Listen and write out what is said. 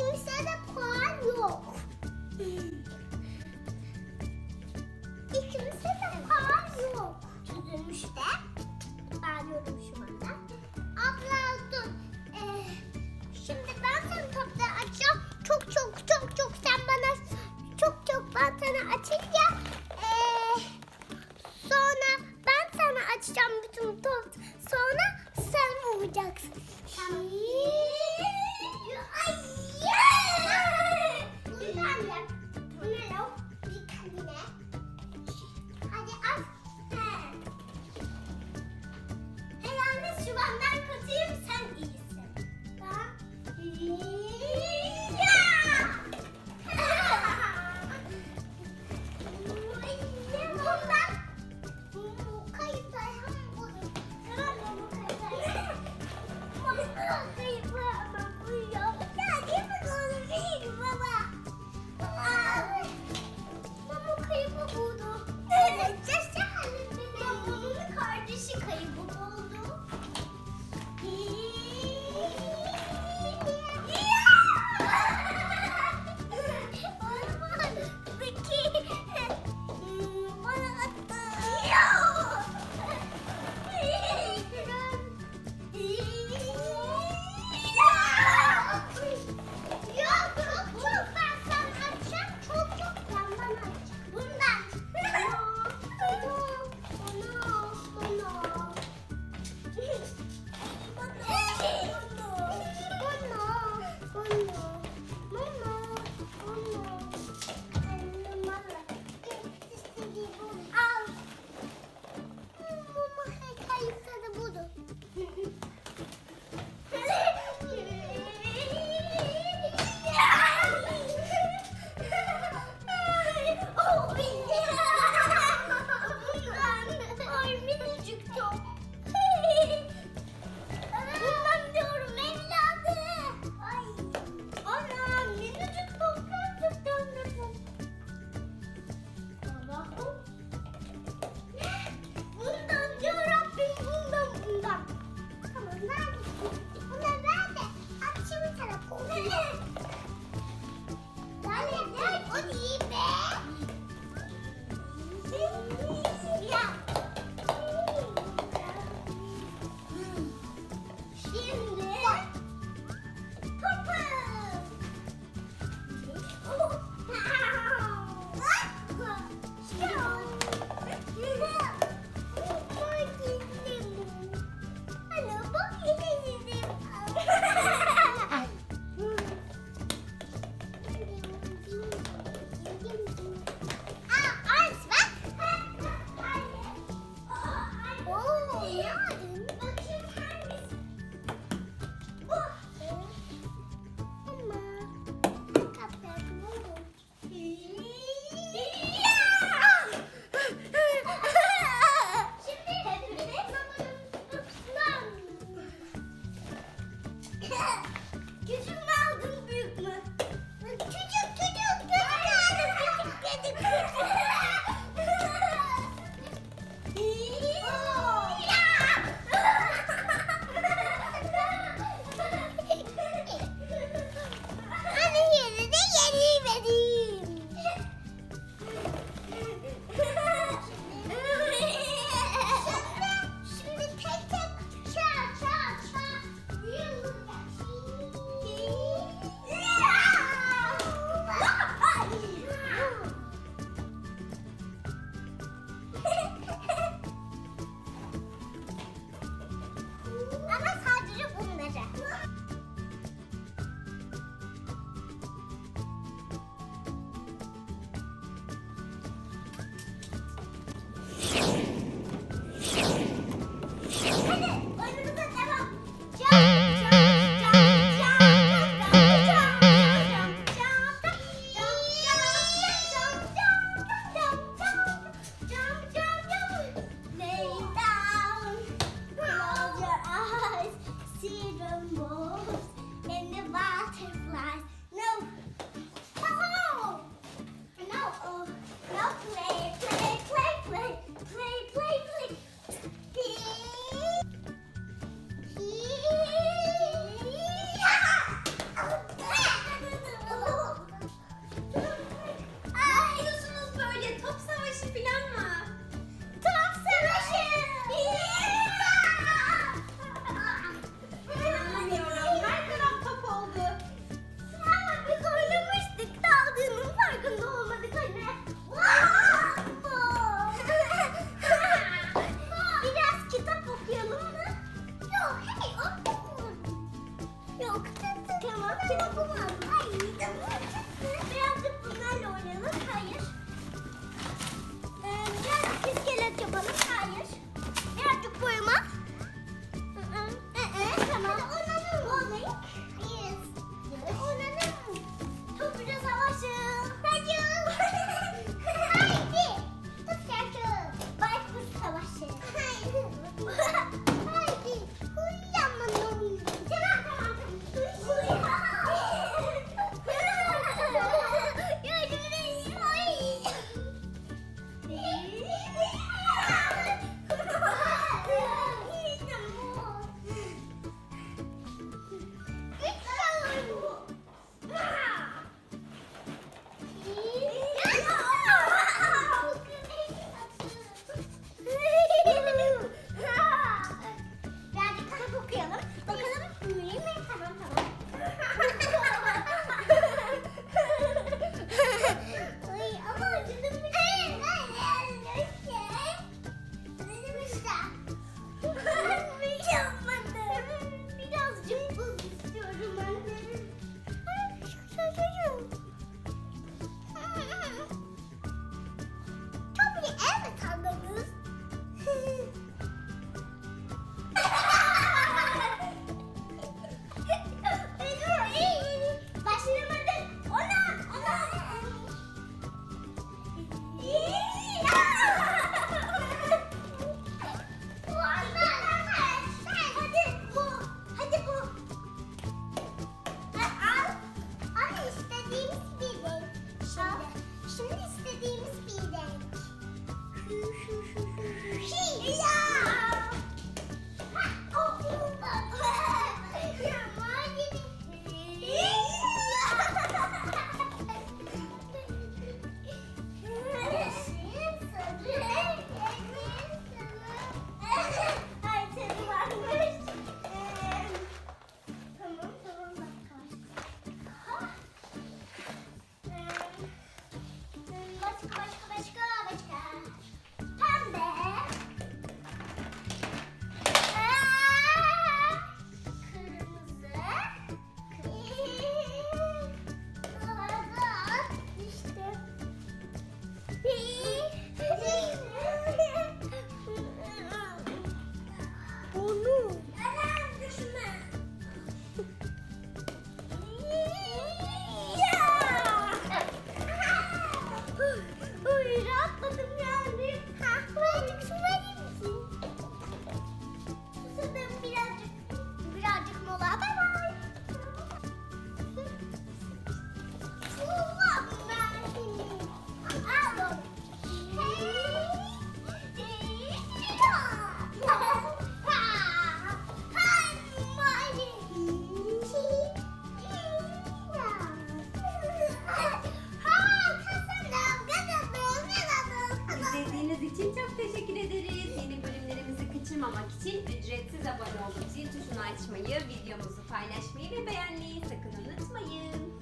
kimse de puan yok. kimse de puan yok. Çözülmüş de. Bağırıyorum şu anda. Abla dur. Ee, şimdi ben sana topla açacağım. Çok çok çok çok sen bana çok çok ben sana açınca ee, sonra ben sana açacağım bütün top. Sonra sen vuracaksın. kaçırmamak için ücretsiz abone olup zil tuşunu açmayı, videomuzu paylaşmayı ve beğenmeyi sakın unutmayın.